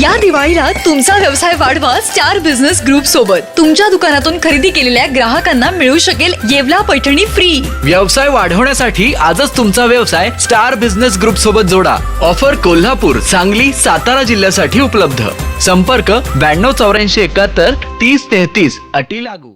या दिवाळीला तुमचा व्यवसाय वाढवा स्टार बिझनेस ग्रुप सोबत. तुमच्या दुकानातून खरेदी केलेल्या ग्राहकांना मिळू शकेल येवला पैठणी फ्री व्यवसाय वाढवण्यासाठी आजच तुमचा व्यवसाय स्टार बिझनेस ग्रुप सोबत जोडा. ऑफर कोल्हापूर सांगली सातारा जिल्ह्यासाठी उपलब्ध. संपर्क ब्याण्णव चौऱ्याऐंशी एकाहत्तर तीस तेहतीस अटी लागू.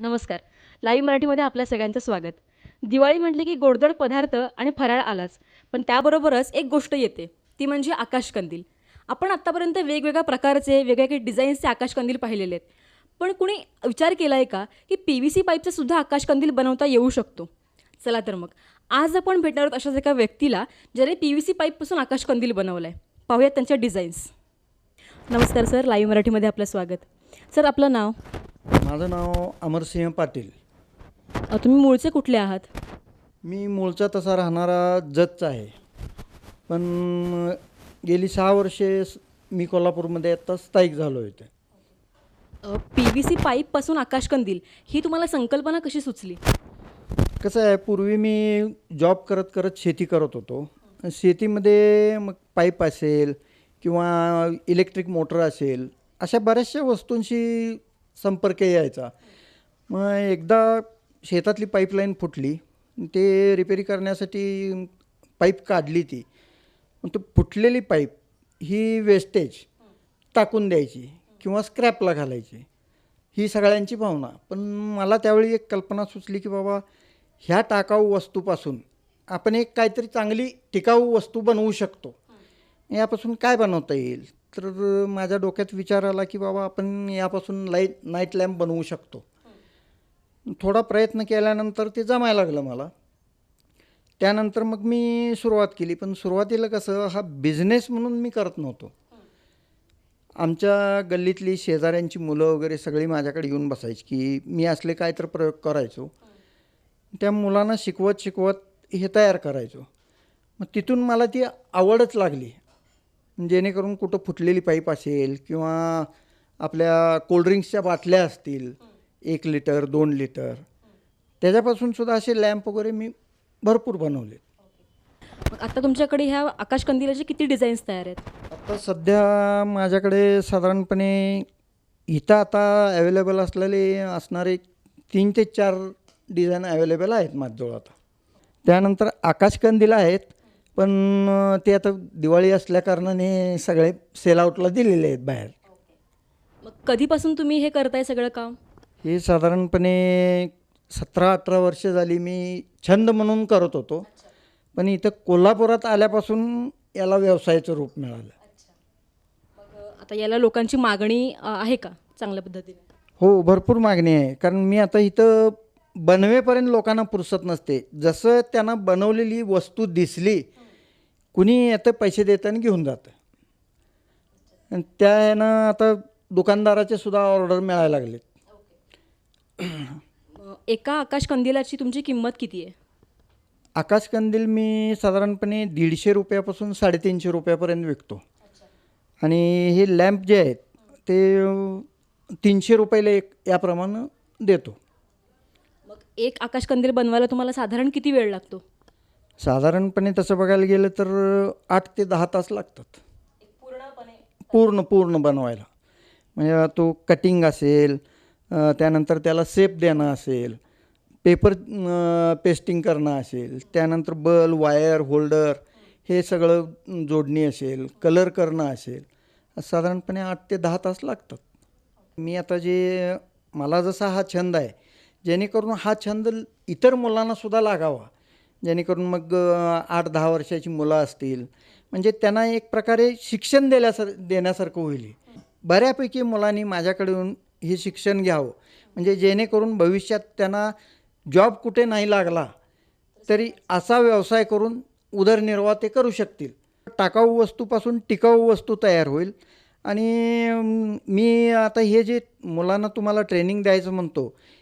नमस्कार. लाईव्ह मराठीमध्ये आपल्या सगळ्यांचं स्वागत. दिवाळी म्हटली की गोडधोड पदार्थ आणि फराळ आलाच पण त्याबरोबरच एक गोष्ट येते ती म्हणजे आकाशकंदील. आपण आत्तापर्यंत वेगवेगळ्या प्रकारचे वेगवेगळे डिझाईन्सचे आकाशकंदील पाहिलेले आहेत पण कुणी विचार केला आहे का की पी व्ही सी पाईपचं सुद्धा आकाशकंदील बनवता येऊ शकतो? चला तर मग. आज आपण भेटणार आहोत अशाच एका व्यक्तीला ज्याने पी व्ही सी पाईपपासून आकाशकंदील बनवलं आहे पाहूयात त्यांच्या डिझाईन्स. नमस्कार सर लाईव्ह मराठीमध्ये आपलं स्वागत. सर आपलं नाव? माझं नाव अमरसिंह पाटील. अ, तुम्ही मूळचे कुठले आहात? मी मूळचा तसा राहणारा जतचा आहे. पण गेली सहा वर्षे स- मी कोल्हापूरमध्ये आता स्थायिक झालो होते पी व्ही सी पाईपपासून आकाशकंदील ही तुम्हाला संकल्पना कशी सुचली? कसं आहे पूर्वी मी जॉब करत करत शेती करत होतो. शेतीमध्ये मग पाईप असेल किंवा इलेक्ट्रिक मोटर असेल अशा बऱ्याचशा वस्तूंशी संपर्क यायचा. मग एकदा शेतातली पाईपलाईन फुटली ते रिपेरी करण्यासाठी पाईप काढली ती. मग तो फुटलेली पाईप ही वेस्टेज टाकून द्यायची किंवा स्क्रॅपला घालायची. ही सगळ्यांची भावना. पण मला त्यावेळी एक कल्पना सुचली की बाबा ह्या टाकाऊ वस्तूपासून आपण एक काहीतरी चांगली टिकाऊ वस्तू बनवू शकतो. यापासून काय बनवता येईल? तर माझ्या डोक्यात विचार आला की बाबा आपण यापासून लाइट नाईट लॅम्प बनवू शकतो. थोडा प्रयत्न केल्यानंतर ते जमायला लागलं मला. त्यानंतर मग मी सुरुवात केली. पण सुरुवातीला कसं हा बिझनेस म्हणून मी करत नव्हतो. आमच्या गल्लीतली शेजाऱ्यांची मुलं वगैरे सगळी माझ्याकडे येऊन बसायची की मी असले काय तर प्रयोग करायचो. त्या मुलांना शिकवत शिकवत हे तयार करायचो. मग तिथून मला ती आवडच लागली. जेणेकरून कुठं फुटलेली पाईप असेल किंवा आपल्या कोल्ड्रिंक्सच्या बाटल्या असतील एक लिटर दोन लिटर त्याच्यापासून सुद्धा असे लॅम्प वगैरे मी भरपूर बनवले मग आता तुमच्याकडे ह्या आकाशकंदिलाचे किती डिझाईन्स तयार आहेत? आता सध्या माझ्याकडे साधारणपणे इथं आता अवेलेबल असलेले असणारे तीन ते चार डिझाईन अवेलेबल आहेत माझ्याजवळ आता. त्यानंतर आकाशकंदील आहेत पण ते आता दिवाळी असल्याकारणाने सगळे सेल आउटला दिलेले आहेत बाहेर. मग कधीपासून तुम्ही हे करताय सगळं काम? हे साधारणपणे सतरा अठरा वर्ष झाली मी छंद म्हणून करत होतो. पण इथं कोल्हापुरात आल्यापासून याला व्यवसायाचं रूप मिळालं. मग आता याला लोकांची मागणी अ, आहे का चांगल्या पद्धतीने? हो भरपूर मागणी आहे. कारण मी आता इथं बनवेपर्यंत लोकांना पुरसत नसते. जसं त्यांना बनवलेली वस्तू दिसली कुणी येतं पैसे देताना घेऊन जातं. आणि त्या ह्यानं आता दुकानदाराचे सुद्धा ऑर्डर मिळायला लागलेत. एका आकाशकंदिलाची तुमची किंमत किती आहे? आकाशकंदील मी साधारणपणे दीडशे रुपयापासून साडेतीनशे रुपयापर्यंत विकतो. आणि हे लॅम्प जे आहेत ते तीनशे रुपयाला एक याप्रमाणे देतो. मग एक आकाशकंदील बनवायला तुम्हाला साधारण किती वेळ लागतो? साधारणपणे तसं बघायला गेलं तर आठ ते दहा तास लागतात. पूर्ण पूर्ण बनवायला. म्हणजे तो कटिंग असेल त्यानंतर त्याला सेप देणं असेल पेपर पेस्टिंग करणं असेल त्यानंतर बल वायर होल्डर हे सगळं जोडणी असेल कलर करणं असेल साधारणपणे आठ ते दहा तास लागतात. मी आता जे मला जसा हा छंद आहे जेणेकरून हा छंद इतर मुलांना सुद्धा लागावा. जेणेकरून मग आठ दहा वर्षाची मुलं असतील. म्हणजे त्यांना एक प्रकारे शिक्षण दिल्यासार देण्यासारखं होईल बऱ्यापैकी मुलांनी माझ्याकडे येऊन हे शिक्षण घ्यावं. म्हणजे जेणेकरून भविष्यात त्यांना जॉब कुठे नाही लागला तरी असा व्यवसाय करून उदरनिर्वाह ते करू शकतील. टाकाऊ वस्तूपासून टिकाऊ वस्तू तयार होईल. आणि मी आता हे जे मुलांना तुम्हाला ट्रेनिंग द्यायचं म्हणतो